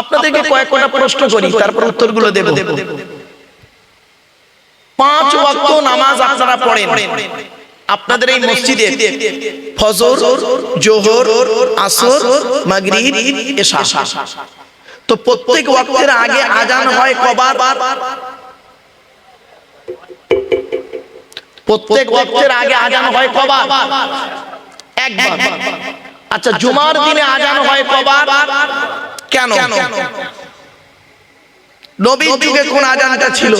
আপনাদেরকে কয়েক কয়েকটা প্রশ্ন করি তারপর উত্তরগুলো দেব। পাঁচ ওয়াক্ত নামাজ আপনারা পড়েন। আপনাদের এই মসজিদে ফজর জোহর আসর মাগরিব এশা। তো প্রত্যেক ওয়াক্তের আগে আজান হয় কবার। প্রত্যেক ওয়াক্তের আগে আজান হয় কবার। একবার। আচ্ছা জুমার দিনে আজান হয় কবার? কেন? নবীর যুগে কোন আজানটা ছিল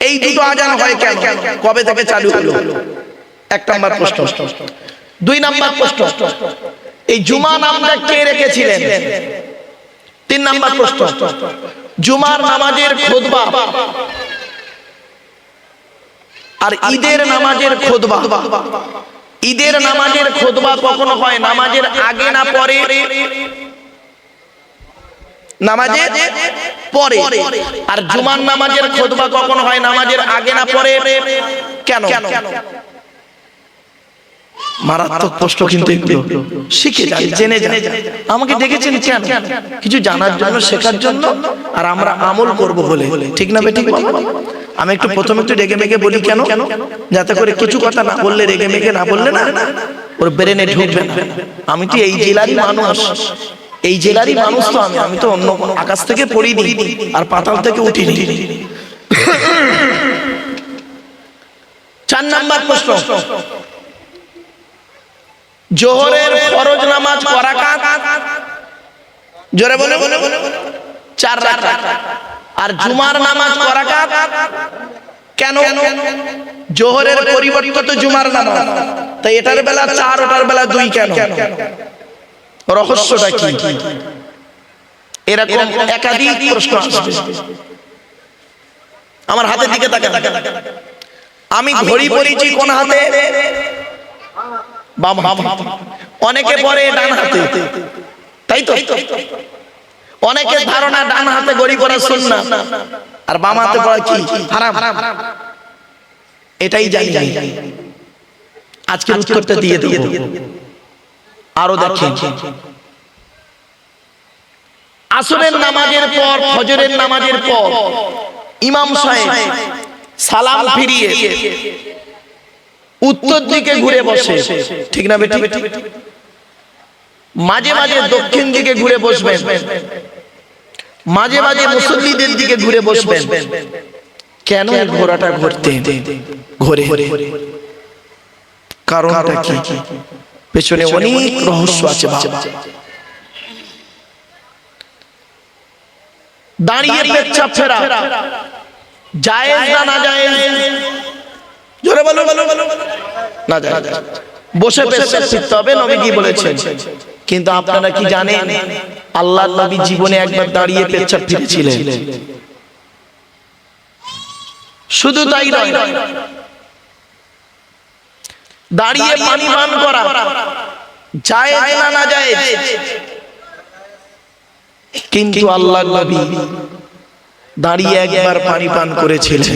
এই দুটো আজান হয় কেন? কবে থেকে চালু হলো? এক নাম্বার প্রশ্ন। দুই নাম্বার প্রশ্ন। এই জুমা নামটা কে রেখেছিলেন? তিন নাম্বার প্রশ্ন। জুমার নামাজের খুতবা আর ঈদের নামাজের খুতবা ঈদের নামাজের খুতবা কখনো হয় নামাজের আগে না পরে? নামাজের পরে। আর জুমার নামাজের খুতবা কখনো হয় নামাজের আগে না পরে? কেন? মারাত্মক প্রশ্ন কিন্তু এগুলো। শিখে যান জেনে যান আমাকে ডেকেছেন কেন? কিছু জানার জন্য শেখার জন্য আর আমরা আমল করব বলে। ঠিক না বেঠিক আমি একটু প্রথমে একটু রেগে মেগে বলি কেন? কেন? যাতে করে কিছু কথা না বললে রেগে মেগে না বললে না ওর ব্রেনে ঢুকবে না। আমি তো এই জেলারই মানুষ। এই জেলারই মানুষ তো আমি। আমি তো অন্য কোনো আকাশ থেকে পড়িনি আর পাতাল থেকে উঠিনি। চার নাম্বার প্রশ্ন। জোহরের ফরজ নামাজ করাকাত জোরে বলে। বলে বলে। চার রাকাত। আর জুমার নামাজ করাকাত কেন? জোহরের পরিবর্তে তো জুমার নামাজ। তাই এটার বেলা চার ওটার বেলা দুই কেন? রহস্যটা কি? এরকম একাধিক প্রশ্ন আসবে। আমার হাতের দিকে তাকান আমি ঘড়ি পরেছি কোন হাতে? বাম হাতে। অনেকে পরে ডান হাতে। তাই তো? অনেকে ধারণা ডান হাতে গড়ি পরা শুননা আর বাম হাতে পড়া কি? হারাম। এটাই জানি। আজকের উত্তরটা দিয়ে দেব। আরও দেখেন আসরের নামাজের পর ফজরের নামাজের পর ইমাম সাহেব সালাম ফিরিয়ে উত্তর দিকে ঘুরে বসে। ঠিক না বেটি মাঝে মাঝে দক্ষিণ দিকে ঘুরে বসবেন। মাঝে মাঝে মুসল্লিদের দিকে ঘুরে বসবেন। কেন ঘোড়াটা ঘুরতে? ঘোরে। কারণটা কি? পেছনে অনেক রহস্য আছে দাঁড়িয়ে পেচ্ছাপ ফেরা। জায়েজ না না জায়েজ? জোরে বলো বলো বলো না জায়েজ। বসে পেচ্ছাপ ফিরতে হবে নবী কি বলেছেন? কিন্তু আপনারা কি জানেন? আল্লাহ নবী জীবনে একবার দাঁড়িয়ে পেচ্ছাপ ফিরেছিলেন। শুধু তাই নয় দাঁড়িয়ে পানি পান করা জায়েজ না না জায়েজ কিন্তু আল্লাহ নবী দাঁড়িয়ে একবার পানি পান করেছিলেন।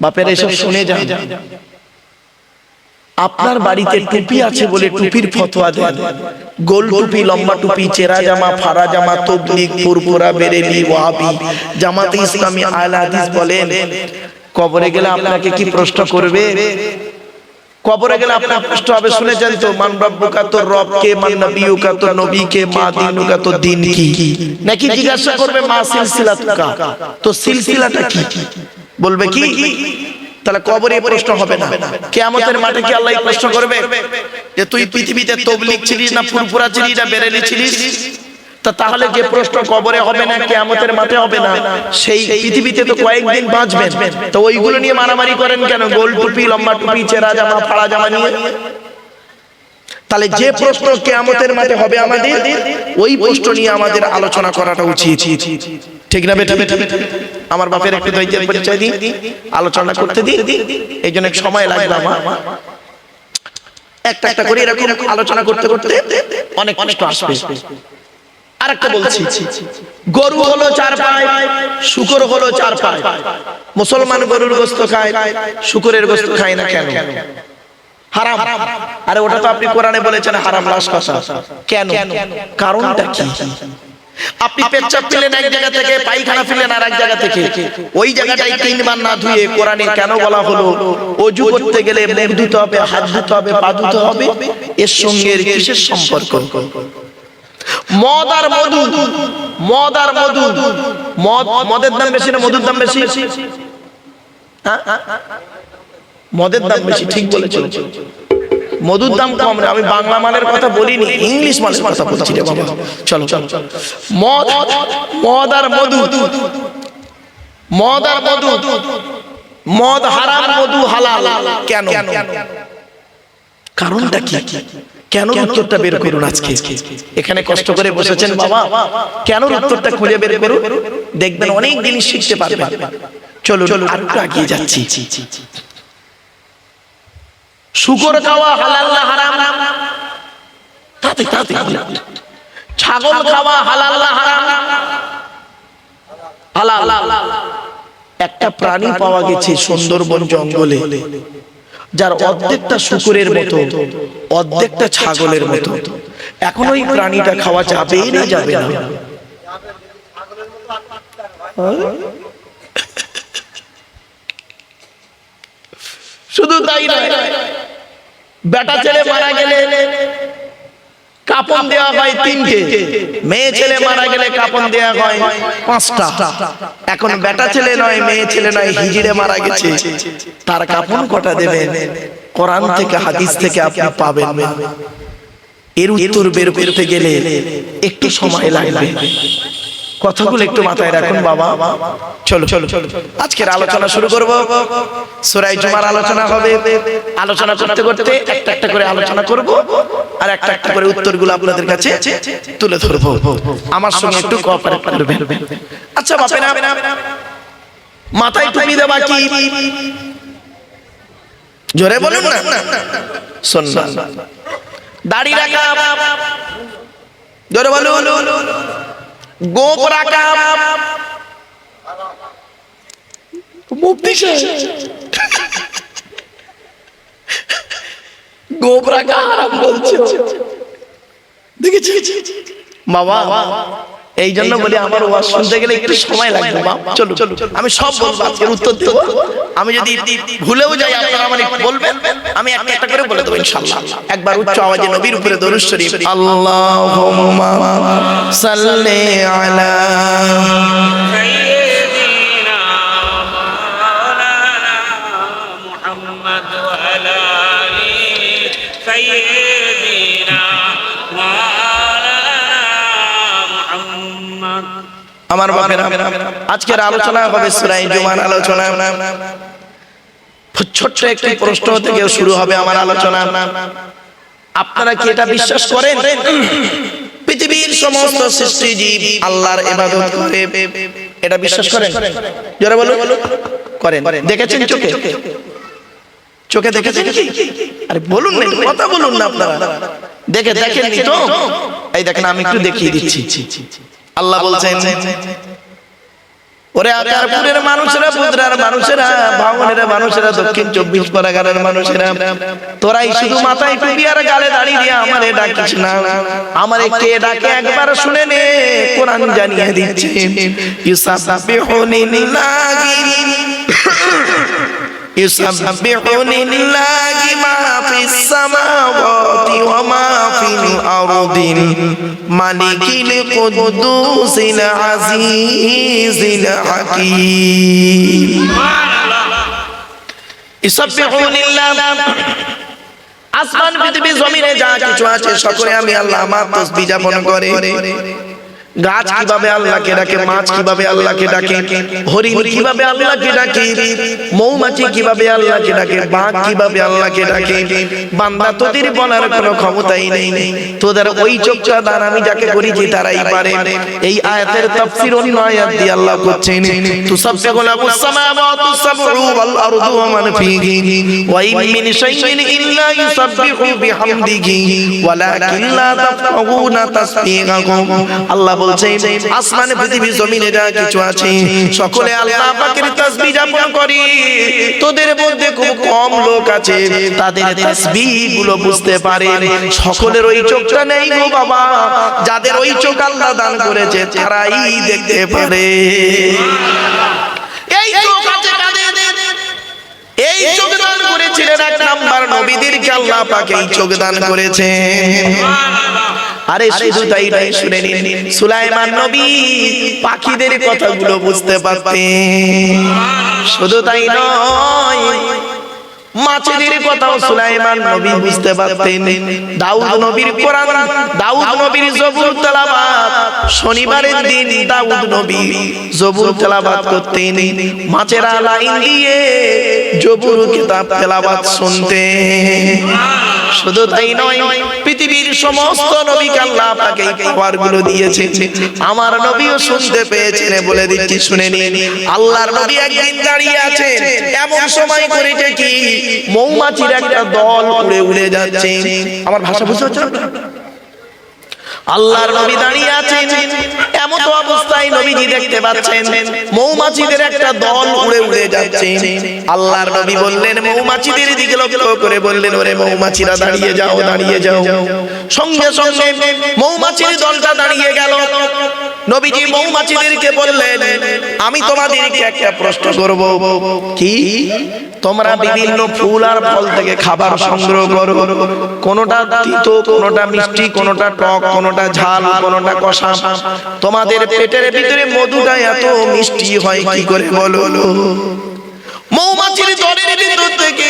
বাপের এসব শুনে যান। আপনার বাড়িতে টুপি আছে বলে টুপির ফতোয়া দেন। গোল টুপি লম্বা টুপি চেরা জামা ফারা জামা তবলিগ ফুরফুরা বেরেলি ওয়াহাবি জামাতে ইসলামী আল হাদিস বলেন কবরে গেলে আপনাকে কি প্রশ্ন করবে? কবরে গেলে আপনার প্রশ্ন হবে শুনেছেন তো মান রব্বুকা তোর রব কে মান নবিয়ুকা তোর নবী কে মা দিনুকা তোর দিন কি? নাকি জিজ্ঞাসা করবে মা সিলসিলাতুকা তো সিলসিলাটা কি? বলবে কি? তাহলে কবরে প্রশ্ন হবে না। কিয়ামতের মাঠে কি আল্লাহ প্রশ্ন করবে? যে তুই পৃথিবীতে তবলিগ ছিলিস না ফুরফুরা ছিলিস না বেরেলি ছিলিস? তা তাহলে যে প্রশ্ন কবরে হবে না কিয়ামতের মাঠে হবে না। সেই পৃথিবীতে তো কয়েকদিন বাঁচবেন। তো ওইগুলো নিয়ে মারামারি করেন কেন? গোল টুপি লম্বা টুপি চেরা জামা ফাড়া জামা নিয়ে। তাহলে যে প্রশ্ন কেয়ামতের মাঠে হবে আমাদের ওই প্রশ্ন নিয়ে আমাদের আলোচনা করাটা উচিত। ঠিক না বেটা বেটা? আমার বাপের একটু ধৈর্যের পরিচয় দিই আলোচনা করতে দিই এই জন্য সময় লাগবে আমার। একটা একটা করে এরকম আলোচনা করতে করতে অনেক কষ্ট আসবে। আরেকটা বলছি, গরু হলো চার পায়, শুকর হলো চার পায়। মুসলমান গরুর গোস্ত খায়, শুকরের গোস্ত খায় না কেন? হারাম। আরে ওটা তো আপনি কোরআনে বলেছেন হারাম লাশ কথা কেন? কারণটা কি? আপনি পেচ্ছাপ ফেলেন এক জায়গা থেকে পায়খানা ফেলেন আর এক জায়গা থেকে। ওই জায়গাটাই তিনবার না ধুয়ে কোরআনে কেন বলা হলো? অজু করতে গেলে মুখ ধুতে হবে হাত ধুতে হবে পা ধুতে হবে এর সঙ্গে কিসের সম্পর্ক? মদ আর মধু। মদ আর মধু। মদ মদের দাম বেশি না মধুর দাম বেশি। হ্যাঁ? মদের দাম বেশি ঠিক বলেছ। মধুর দাম কম রে আমি বাংলা মানের কথা বলিনি ইংলিশ মানের কথা বলছি রে বাবা। চলো। চলো। মদ মদ আর মধু। মদ আর মধু। মদ হারাম মধু হালাল। কেন? কারণটা কি? কেন উত্তরটা বের করুন আজকে? এখানে কষ্ট করে বসেছেন বাবা। কেন উত্তরটা খুঁজে বের করুন? দেখবেন অনেক জিনিস শিখতে পারবেন। চলো চলো আর একটু এগিয়ে যাচ্ছি। শুকর খাওয়া হালাল না হারাম? তাতে তাতে ছাগল খাওয়া হালাল না হারাম? হালাল। একটা প্রাণী পাওয়া গেছে সুন্দরবন জঙ্গলে, যার অর্ধেকটা শুকুরের মতো, অর্ধেকটা ছাগলের মতো। এখন ওই প্রাণীটা খাওয়া যাবে না যাবে না? শুধু তাই নয়। বেটা ছেলে মারা গেলে কাপন দেওয়া হয় তিনটে। মেয়ে ছেলে মারা গেলে কাপন দেওয়া হয় পাঁচটা। এখন বেটা ছেলে নয় মেয়ে ছেলে নয় হিজিড়ে মারা গেছে। তার কাপন কটা দেবেন? কোরআন থেকে হাদিস থেকে আপনি পাবেন। এর উত্তর বের করতে গেলে একটু সময় লাগবে। কথাগুলো একটু মাথায় রাখুন বাবা। চলো চলো চলো আজকের আলোচনা শুরু করব। সুরাই জুমার আলোচনা হবে। আলোচনা করতে করতে একটা একটা করে আলোচনা করব আর একটা একটা করে উত্তরগুলো আপনাদের কাছে তুলে ধরবো। আমার সঙ্গে একটু কোঅপারেট করবেন। আচ্ছা বাপেরা মাথায় টুপি দেওয়া কি জোরে বলুন না। শোন দাড়ি রাখা। জোরে বলুন। গোপ রাখা মুক্তি গোপ রাখা হারাম বলছে। দেখেছি বাবা এই জন্য বলি আমার ওয়াজ শুনতে গেলে একটু সময় লাগবে চলো চলো আমি সব বলব আজকের উত্তর দেবো। আমি যদি ভুলেও যাই আপনারা আমার একটু বলবেন আমি একটা একটা করে বলে দেবো ইনশাআল্লাহ একবার উচ্চ আওয়াজে নবীর উপরে দরুদ শরীফ। আল্লাহুম্মা সাল্লি আলা আমার বাপেরা আজকের আলোচনা হবে সুরাই জুমার আলোচনা। ছোট্ট একটি প্রশ্ন থেকে শুরু হবে আমার আলোচনা। আপনারা কি এটা বিশ্বাস করেন? পৃথিবীর সমস্ত সৃষ্টি জীব আল্লাহর ইবাদত করে। এটা বিশ্বাস করেন? যারা বলুন। করেন। দেখেছেন চোখে? চোখে? দেখেছেন কি? আরে বলুন না কথা বলুন না আপনারা। দেখে দেখেননি তো এই দেখেন আমি একটু দেখিয়ে দিচ্ছি। আল্লাহ বলছেন ওরে আকারপুরের মানুষেরা বুদ্রার মানুষেরা ভাঙনের মানুষেরা দক্ষিণ চব্বিশ পরগনার মানুষেরা তোরাই শুধু মাথায় টুপি আর গালে দাঁড়িয়ে দিয়ে আমারে ডাকিস না। আমারে কে ডাকে একবার শুনে নে কোরআন জানিয়ে দিচ্ছে। ইউসাবিহুনিল্লাহি يسبح لله ما في السماوات وما في الأرض الملك القدوس العزيز الحكيم يسبح لله আসমান পৃথিবী জমিনে যা কিছু আছে সকলে আমি আল্লাহ আমার তসবিহ যাপন করে গাছ কীভাবে আল্লাহকে ডাকে মাছ কীভাবে আল্লাহকে ডাকে হরিণ কীভাবে আল্লাহকে ডাকে মৌমাছি কীভাবে আল্লাহকে ডাকে বাঘ কীভাবে আল্লাহকে ডাকে বান্দা তোদের বলার কোনো ক্ষমতাই নেই তোদের ওই চোখটা দান আমি যাকে করেছি তারাই পারে এই আয়াতের তাফসীর অন্য আয়াত দিয়ে আল্লাহ করছেন তুসাব্বিহু লাহুস সামাওয়াতু সাবউ ওয়াল আরদু ওয়া মান ফীহি ওয়া ইন মিন শাইইন ইল্লা ইউসাব্বিহু বিহামদিহি ওয়ালাকিন লা তাফকাহুনা তাসবিহাহুম আল্লাহ বলছে আসমানে পৃথিবী জমিনে যা কিছু আছে সকলে আল্লাহ পাকের তাসবিহ যাপন করি। তোদের মধ্যে খুব কম লোক আছে তাদের তাসবিহগুলো বুঝতে পারে। সকলের ওই চোখটা নেই গো বাবা। যাদের ওই চোখ আল্লাহ দান করেছে তারাই দেখতে পারে। এই চোখ আছে? এই চোখ দান করেছিলেন এক নাম্বার নবীদেরকে আল্লাহ পাক এই চোখ দান করেছেন। আরে শুধু তাই নয় শুনে নিন। সুলাইমান নবী পাখিদের কথাগুলো বুঝতে পারতেন। শুধু তাই নয় মাছেদের কথাও সুলাইমান নবী বুঝতে পারতেন। দাউদ নবীর কোরআন দাউদ নবীর জবুর তেলাওয়াত। শনিবারের দিন দাউদ নবী জবুর তেলাওয়াত করতেন। মাছেরা লাইন দিয়ে জবুর কিতাব তেলাওয়াত শুনতেন। শুধু তাই নয় পৃথিবীর সমস্ত নবীকে আল্লাহ পাকে এই গুলো দিয়েছে আমার নবীও শুনতে পেয়েছেন বলে দিচ্ছি শুনে নিন। আল্লাহর নবী একদিন দাঁড়িয়ে আছে এমন সময় করেছে কি মৌমাছির একটা দল উড়ে উড়ে যাচ্ছে। আমার ভাষা বুঝতে পারছ না? আল্লাহর নবী দাঁড়িয়ে আছেন। এমন তো অবস্থায় নবীজি দেখতে পাচ্ছেন, মৌমাছিদের একটা দল উড়ে উড়ে যাচ্ছে। আল্লাহর নবী বললেন, মৌমাছিদের দিকে লক্ষ্য করে বললেন, ওরে মৌমাছিরা, দাঁড়িয়ে যাও দাঁড়িয়ে যাও। সঙ্গে সঙ্গে মৌমাছির দলটা দাঁড়িয়ে গেল। নবীজি মৌমাছিদেরকে বললেন, আমি তোমাদেরকে একটা প্রশ্ন করব। কি? তোমরা বিভিন্ন ফুল আর ফল থেকে খাবার সংগ্রহ করো। কোনটা তিতো, কোনটা মিষ্টি, কোনটা টক, কোনটা ঝাল, কোনটা কষা। তোমাদের পেটের ভিতরে মধুটা এত মিষ্টি হয়, কি করে বলো? মৌমাছির দলের ভিতর থেকে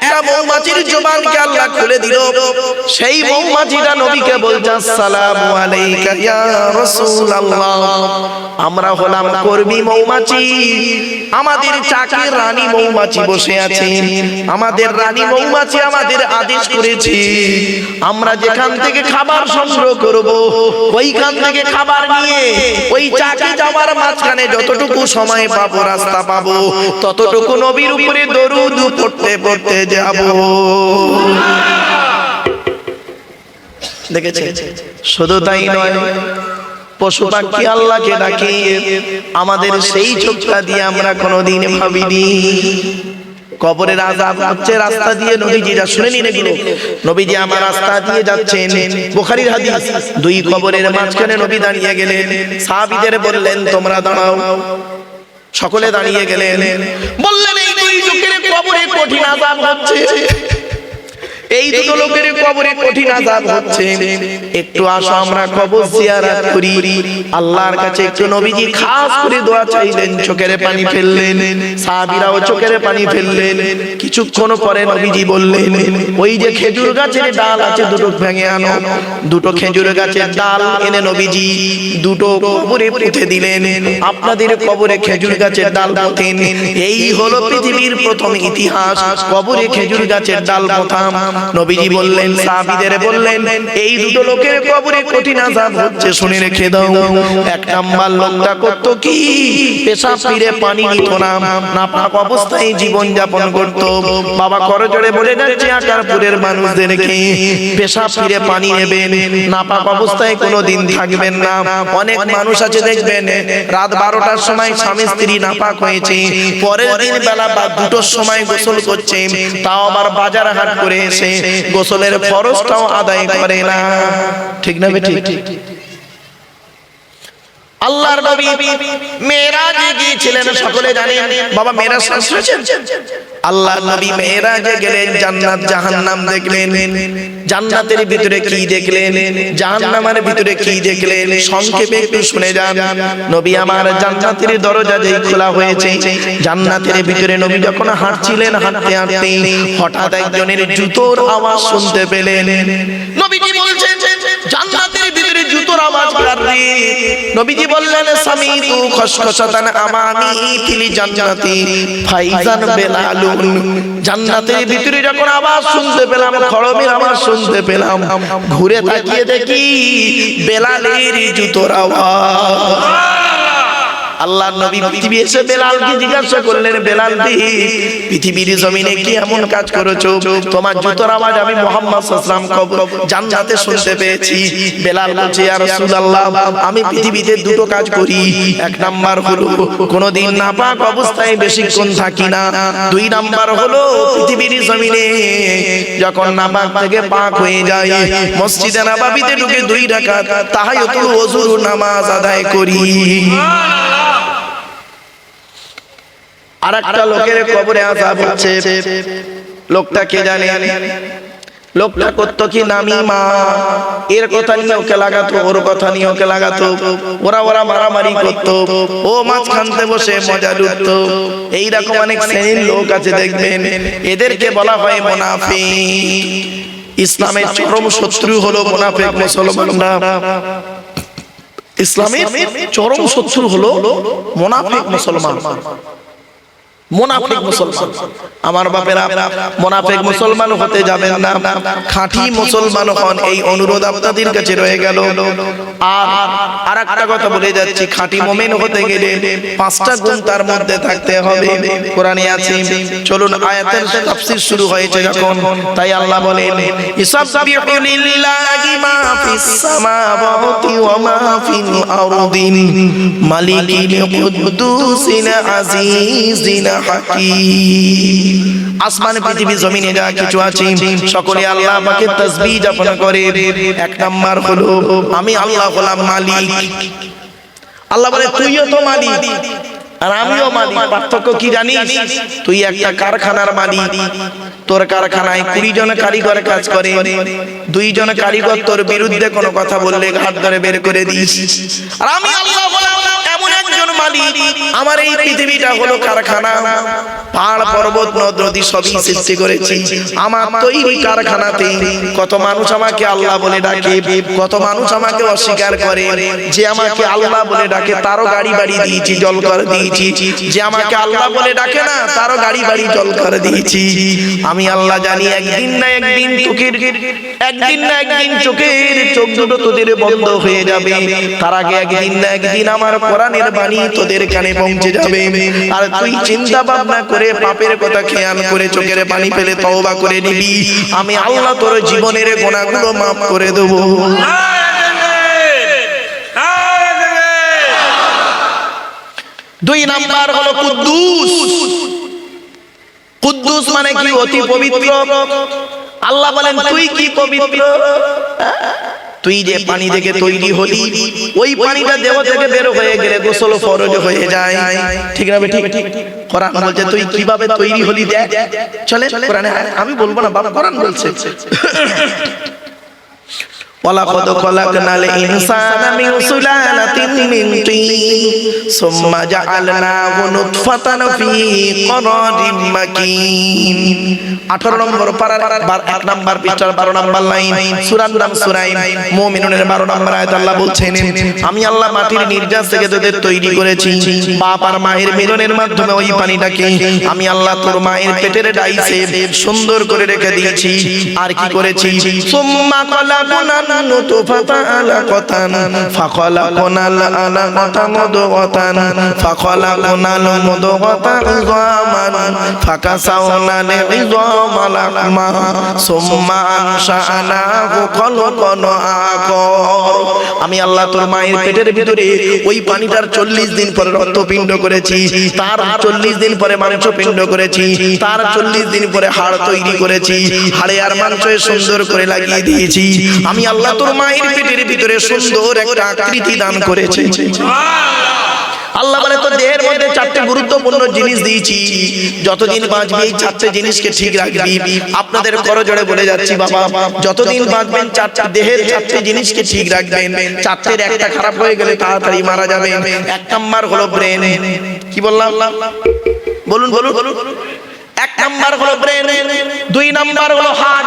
একটা মৌমাছির জবানকে আল্লাহ খুলে দিল। সেই মৌমাছিটা নবীকে বলছে, আসসালামু আলাইকা ইয়া রাসূলুল্লাহ। আমরা হলাম কর্মী মৌমাছি। আমাদের চাকের রানী মৌমাছি বসে আছে। আমাদের রানী মৌমাছি আমাদের আদেশ করেছে। আমরা যেখান থেকে খাবার সংগ্রহ করব, ওইখান থেকে খাবার নিয়ে ওই চাকে যাওয়ার মাঝখানে যতটুকু সময় পাবো, রাস্তা পাবো, ততটুকু নবীর উপরে দরুদ পড়তে পড়তে যাব দেখেছে? শুধু তাই নয় পশু পাখি আল্লাহকে ডাকে আমাদের সেই চোখটা দিয়ে আমরা কোনোদিন ভাবিনি। কবরের আজাব হচ্ছে রাস্তা দিয়ে নবীজিরা শুনে নিন এগুলো নবীজি আমার রাস্তা দিয়ে যাচ্ছেন। বুখারীর হাদিস। দুই কবরের মাঝখানে নবী দাঁড়িয়ে গেলেন। সাহাবীদের বললেন তোমরা দাঁড়াও। সকলে দাঁড়িয়ে গেলেন। বললেন এই দুই যুগের কবরে কঠিন আজাব হচ্ছে। এই দুটো লোকের কবরে কঠিন আজাব হচ্ছে। একটু আসো আমরা কবর জিয়ারত করি। আল্লাহর কাছে একটু নবীজি খাস করে দোয়া চাইলেন চোখের পানি ফেললেন। সাহাবীরাও চোখের পানি ফেললেন। কিছুক্ষণ পরে নবীজি বললেন ওই যে খেজুর গাছের ডাল আছে দুটো ভেঙে আনো। দুটো খেজুর গাছের ডাল এনে নবীজি দুটো কবরে পুঁতে দিলেন। আপনাদের কবরে খেজুর গাছের ডাল পোতেন। এই হলো পৃথিবীর প্রথম ইতিহাস। কবরে খেজুর গাছের ডাল পোতাম নবীজি বললেন সাহাবীদের বললেন এই দুটো লোকের কবরে কঠিন আযাব হচ্ছে শুনে রেখে দাও। এক নাম্বার লোকটা করত কি? পেশাব ফিরে পানি নিত না নাপাক অবস্থায় জীবন যাপন করত। বাবা করজোড়ে বলে যাচ্ছে আকারপুরের মানুষদেরকে পেশাব ফিরে পানি নেবেন নাপাক অবস্থায় কোনো দিন থাকবেন না। অনেক মানুষ আছে দেখবেন রাত বারোটার সময় স্বামী স্ত্রী নাপাক হয়েছে পরের দিন বেলা বা দুটোর সময় গোসল করছে তাও আবার বাজার হাট করে এসে গোসলের ফরজটাও আদায় করে না। ঠিক না বেটি আল্লাহর নবী মেরাজে গিয়েছিলেন সকলে জানেন। বাবা মেরাজ শুনেছেন আল্লাহর নবী মেরাজে গেলেন, জান্নাত, জাহান্নাম দেখলেন। জান্নাতের ভিতরে কি দেখলেন? জাহান্নামের ভিতরে কি দেখলেন? সংক্ষেপে একটু শুনে যান। নবী আমার জান্নাতের দরজা যেই খোলা হয়েছে, জান্নাতের ভিতরে নবী যখন হাঁটছিলেন, হাঁটতে হাঁটতে, হঠাৎ একজনের জুতোর আওয়াজ শুনতে পেলেন। নবীজি বলছেন, জান্নাতের ভিতরে জুতোর আওয়াজ কাররে নবীজি বললেন স্বামী তু খসখসাতান আমামি ফিলি জান্নাতি, ফাইজান বেলালুন জান্নাতের ভিতরে যখন আওয়াজ শুনতে পেলাম খড়মের আওয়াজ শুনতে পেলাম, ঘুরে তাকিয়ে দেখি বেলালের জুতোর আওয়াজ। আল্লাহ নবী পৃথিবী এসে বেলালকে জিজ্ঞাসা করলেন বেলাল দি পৃথিবীর জমিনে কি এমন কাজ করেছ? তোমার জুতোর আওয়াজ আমি মোহাম্মদ সাল্লাম জান্নাতে শুনতে পেয়েছি। বেলাল বলছে আর রাসূলুল্লাহ আমি পৃথিবীতে দুটো কাজ করি। এক নাম্বার হলো কোনোদিন নাপাক অবস্থায় বেশিক্ষণ থাকি না। দুই নাম্বার হলো পৃথিবীর জমিনে যখন নাপাক থেকে পাক হয়ে যায় মসজিদে নববীতে ঢুকে দুই রাকাত তাহাজ্জুদ ওযুর নামাজ আদায় করি। আর একটা লোকের কবরে আযাব হচ্ছে। লোকটা কে জানে? লোকটা করতো কি নামিমা এর কথা নিয়ে ওকে লাগাতো ওর কথা নিয়ে ওকে লাগাতো। ওরা ওরা মারামারি করতো। ও মাঝখানতে বসে মজা লুটতো। এইরকম অনেক শ্রেণির লোক আছে দেখবেন। এদেরকে বলা হয় মুনাফিক। ইসলামের চরম শত্রু হলো মুনাফিক মুসলমানরা। ইসলামের চরম শত্রু হলো মুনাফিক মুসলমান। মোনাফিক মুসলমান। আমার বাপেরা মোনাফিক মুসলমান হতে যাবেন না। খাঁটি মুসলমান হন এই অনুরোধ আপনাদের কাছে রয়ে গেল। আর আর একটা কথা বলে যাচ্ছি খাঁটি মোমেন হতে গেলে পাঁচটা গুণ তার মধ্যে থাকতে হবে। কোরআনে আছে চলুন আয়াতের তাফসীর শুরু হয়েছে যখন। তাই আল্লাহ বলেন ইসাববিহু লিল্লাহি মা ফিস সামাওয়াতি ওয়া মা ফিল আরদি। মালিকিল কুদ্দুসিল আজিজিল হাকিম। আসমান পৃথিবী জমিনে যা কিছু আছে সকলে আল্লাহ পাকে তাসবিহ যাপন করে। এক নাম্বার হলো আমি আল্লাহ হলাম মালিক। আল্লাহ বলে তুইও তো মালিক। আর আমিও মালিক। পার্থক্য কি জানিস? তুই একটা কারখানার মালিক। তোর কারখানায় কুড়ি জন কারিগর কাজ করে। দুই জন কারিগর তোর বিরুদ্ধে কোনো কথা বললে হাত ধরে বের করে দিস। আর আমি আল্লাহ মালিক, আমার এই পৃথিবীটা হলো কারখানা। পাহাড় পর্বত নদ সবই সৃষ্টি করেছি। আমার তৈরি কারখানাতে কত মানুষ আমাকে আল্লাহ বলে ডাকে, কত মানুষ আমাকে অস্বীকার করে। যে আমাকে আল্লাহ বলে ডাকে, তারও গাড়ি বাড়ি দিয়েছি, জল করে দিয়েছি। যে আমাকে আল্লাহ বলে ডাকে না, তারও গাড়ি বাড়ি জল করে দিয়েছি। আমি আল্লাহ জানি একদিন না একদিন চোখের, একদিন না একদিন চোখের, চোখ দুটো তোদের বন্ধ হয়ে যাবে। তার আগে একদিন না একদিন আমার কোরআনের বাণী তোদের কানে পৌঁছে যাবে। আর তুই চিন্তা ভাবনা করে পাপের কথা খেয়াল করে চোখের পানি ফেলে তওবা করে নিবি। আমি আল্লাহ তোর জীবনের গোনাগুলো মাফ করে দেবো। দুই নাম্বার হলো কুদ্দুস। কুদ্দুস মানে কি? অতি পবিত্র। আল্লাহ বলেন, তুই কি পবিত্র? তুই যে পানি থেকে তৈরি হলি ওই পানিটা দেহ থেকে বের হয়ে গেলে গোসল ফরজ হয়ে যায়। ঠিক না ঠিক কোরআন বলছে তুই কীভাবে তৈরি হলি দেখ? চলে কোরআনে আমি বলব না বাবা কোরআন বলছে। ولقد خلقنا الإنسان من سلالة من طين ثم جعلناه نطفة في قرار مكين 18 নম্বর পারার বার- এক নম্বর পৃষ্ঠার 12 নম্বর লাইন সূরার নাম সূরায়ে মুমিনুনের 12 নম্বর আয়াত আল্লাহ বলছেন আমি আল্লাহ মাটির নির্যাস থেকে তোদের তৈরি করেছি বাপ আর মায়ের মিলনের মাধ্যমে ওই পানিটাকে আমি আল্লাহ তোর মায়ের পেটের ডাইসে সুন্দর করে রেখে দিয়েছি আর কি করেছি সুম্মা কলাকুনা খলকান আখর আমি আল্লাহ তোর মায়ের পেটের ভিতরে ওই পানিটার চল্লিশ দিন পরে রক্তপিণ্ড করেছি, তার চল্লিশ দিন পরে মাংস পিণ্ড করেছি, তার চল্লিশ দিন পরে হাড় তৈরি করেছি, হাড়ে আর মাংস সুন্দর করে লাগিয়ে দিয়েছি। আমি আল্লাহ তোর মায়ের পেটের ভিতরে সুন্দর একটা আকৃতি দান করেছি। আল্লাহ বলে তো দেহের মধ্যে চারটে গুরুত্বপূর্ণ জিনিস দিয়েছি। যতদিন এই চারটে জিনিসকে ঠিক রাখবি। আপনাদের বলে যাচ্ছি, বাবা, যতদিন বাঁচবেন, চারটে দেহের চারটে জিনিসকে ঠিক রাখবেন। চারটের একটা খারাপ হয়ে গেলে তাড়াতাড়ি মারা যাবে এক নাম্বার হলো ব্রেন। কি বললাম? বলুন বলুন বলুন। এক নাম্বার হলো ব্রেন, দুই নাম্বার হলো হার্ট,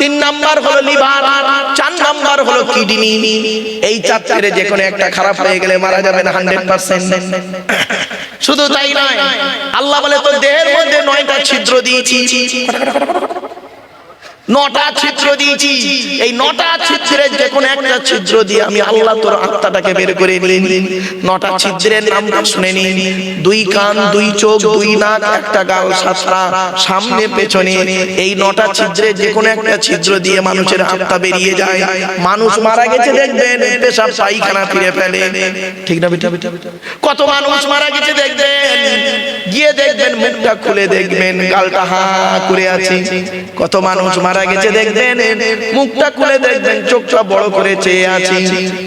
তিন নাম্বার হলো লিভার, চার নাম্বার হলো কিডনি। এই চারটের যে কোনো একটা খারাপ হয়ে গেলে মারা যাবেন হান্ড্রেড পার্সেন্ট। শুধু তাই নয়, আল্লাহ বলে তো দেহের মধ্যে নয়টা ছিদ্র দিয়েছি। নটা ছিদ্র দিয়েছি। এই নটা ছিদ্রের যে কোনো একটা ছিদ্র দিয়ে আমি আল্লাহ তোর আত্মাটাকে বের করে নিন নটা ছিদ্রের নাম শুনে নিন। দুই কান, দুই চোখ, দুই নাক, একটা গাল, সাতটা সামনে, পেছনে। এই নটা ছিদ্রের যে কোনো একটা ছিদ্র দিয়ে মানুষের আত্মা বেরিয়ে যায়। মানুষ মারা গেছে, দেখবেন, পেশাব পায়খানা ফিরে ফেলে। ঠিক না বেটা বেটা? কত মানুষ মারা গেছে, দেখবেন। গিয়ে দেখবেন, মুখটা খুলে দেখবেন, গালটা হা করে আছে। কত মানুষ মারা গেছে দেখবেন মুখটা খুলে দেখবেন চোখটা বড় করে চেয়ে আছে।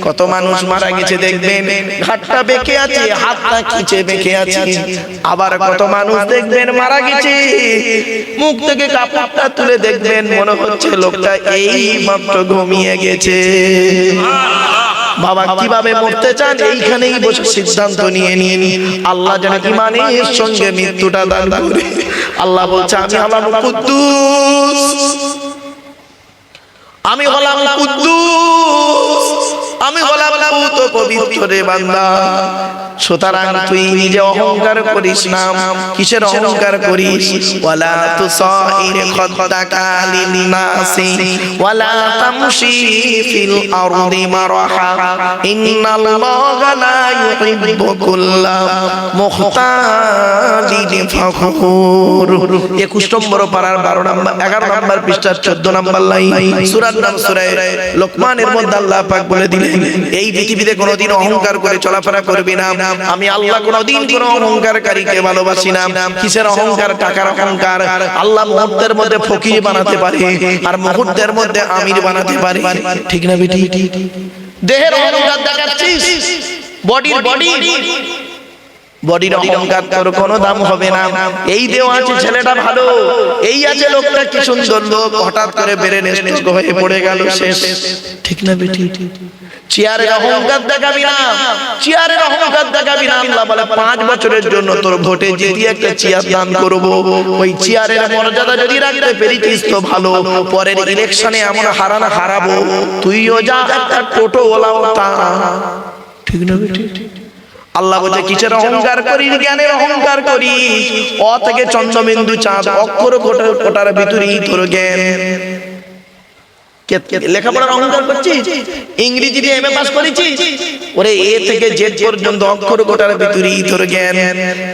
কত মানুষ মারা গেছে দেখবেন ঘাটটা বেঁকে আছে হাতটা খিচে বেঁকে আছে। আবার কত মানুষ দেখবেন মারা গেছে। মুখ থেকে কাপড়টা তুলে দেখবেন মনে হচ্ছে লোকটা এই মাত্র ঘুমিয়ে গেছে। বাবা কীভাবে মরতে চান এইখানেই বসে সিদ্ধান্ত নিয়ে নিয়ে নি আল্লাহ যেন ইমানের সঙ্গে মৃত্যুটা দান করে। আল্লাহ বলছে আমি হলাম কুদ্দুস আমি হলাম কুদ্দুস। আমি হলাম পুত পবিত্র রে বান্দা। সুতরাং তুই নিজে অহংকার করিস না। কিসের অহংকার করিস? ওয়ালা তুসাইর খাদ্দাকা লিন্নাসি ওয়ালা তামশি ফিল আরদি মারহা। ইন্নাল্লাহা লা ইউহিব্বু কুল্লা মুখতালিন ফাখুর। 21 নম্বর পারার 12 নম্বর 11 নম্বর পৃষ্ঠার 14 নম্বর লাইন। সূরার নাম সূরা লোকমানের মধ্যে আল্লাহ পাক বলে দিলেন এই পৃথিবীতে কোনোদিন অহংকার করে চলাফেরা করবি না। আমি আল্লাহ কোনোদিন কোনো অহংকারকারীকে ভালোবাসি না। কিসের অহংকার? টাকার অহংকার। আল্লাহ মুহূর্তের মধ্যে ফকির বানাতে পারে আর মুহূর্তের মধ্যে আমির বানাতে পারে। ঠিক না বেটি? দেহের অহংকার দেখাচ্ছিস? বডির বডি। বডির অহংকার তোর কোনো দাম হবে না। এই দেও আছে ছেলেটা ভালো। এই আছে লোকটা কি সুন্দর লোক? হঠাৎ করে বেড়ে হয়ে পড়ে গেল শেষ। ঠিক না বেটি? চেয়ারের অহংকার দেখাবি না। চেয়ারের অহংকার দেখাবি না। আল্লাহ বলে পাঁচ বছরের জন্য তোর ভোটে জিতিয়ে একটা চেয়ার দান করব ওই চেয়ারের মর্যাদা যদি রাখতে পেরেছিস তো ভালো। পরের ইলেকশনে এমন হারানা হারাবো। তুইও যা একটা টোটো ওলাও তা। ঠিক না বেটি? আল্লাহ বলছে কিসের অহংকার করি জ্ঞানের অহংকার করিস? অ থেকে চন্দ্রবিন্দু চাঁদ অক্ষর কোটার ভিতরেই তোর জ্ঞান। লেখাপড়ার অহংকার করছিস? ইংরেজিতে এমএ পাস করেছিস? ওরে এ থেকে জেড পর্যন্ত অক্ষর ভিতরেই তোর জ্ঞান।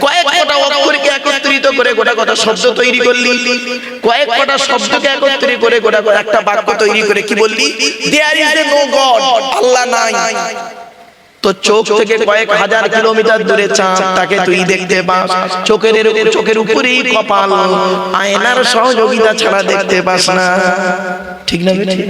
কয়েক কটা অক্ষরকে একত্রিত করে গোটা গোটা শব্দ তৈরি করলি। কয়েক কটা শব্দকে একত্রিত করে গোটা গোটা একটা বাক্য তৈরি করে কি বললি? There is no god Allah নাই। তো চোখ থেকে কয়েক হাজার কিলোমিটার দূরে চাঁদ তাকে তুই দেখতে পাস। চোখের চোখের উপরেই কপাল। আয়নার সহযোগিতা ছাড়া দেখতে পাস না। ঠিক না বেঠিক?